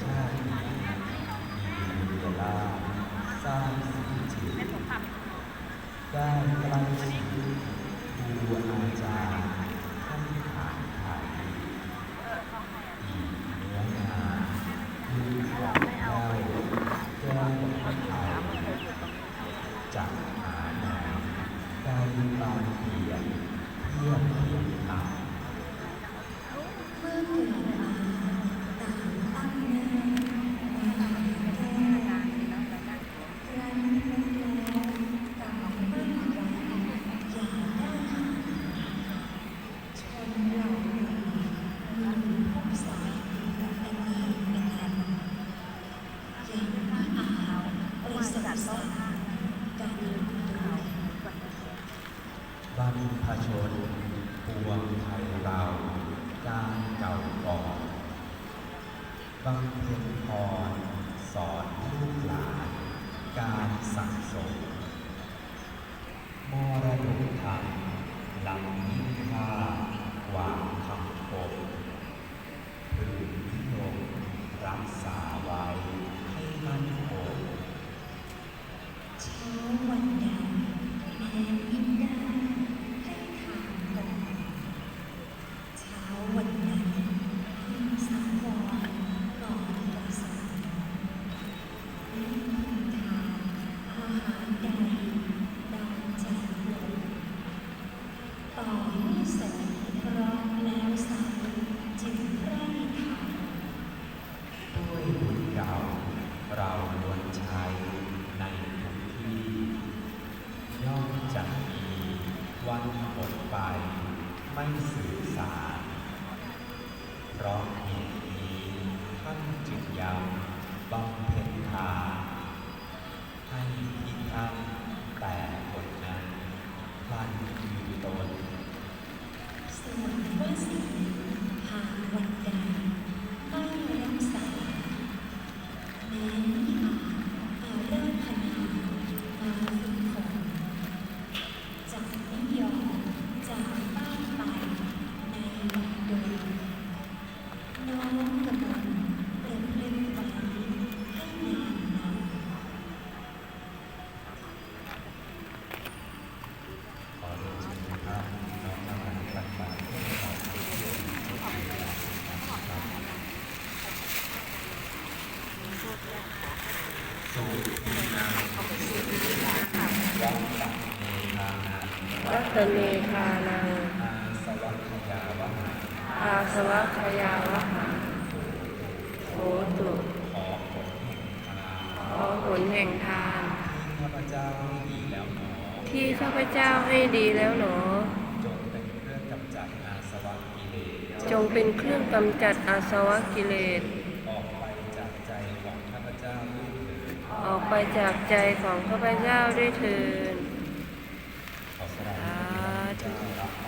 ใช่เวลาสร้างสิ่งที่ได้กำลังชีวิตครูอาจารย์ท่านผ่านผ่านอีเนื้องานมีความได้แก้ปัญหาจากหาแนวได้ตามเปลี่ยนเพื่อเปลี่หนา สริฐสอนการดูแลบรรพชนปวงไทยเราการเก่าก่อนบำเพ็ญพรสอนลูกหลาน การสั่งสมมรดกธรรมลำยิ่งันหมดไป ไม่สื่อสารเพราะเหตุนี้ท่านจึงยังบำ รมีนาวังตักเมธานารัตเนทานังอาสวัคยาวหาอาสวัคยาวหาโหตุขอผลแห่งทานขอผลแห่งทานที่ข้าพเจ้าให้ดีแล้วหนอที่ข้าพเจ้าให้ดีแล้วหนอ จงเป็นเครื่องกำจัดอาสวะกิเลส ออกไปจากใจของข้าพเจ้าด้วยเถิดสาธุ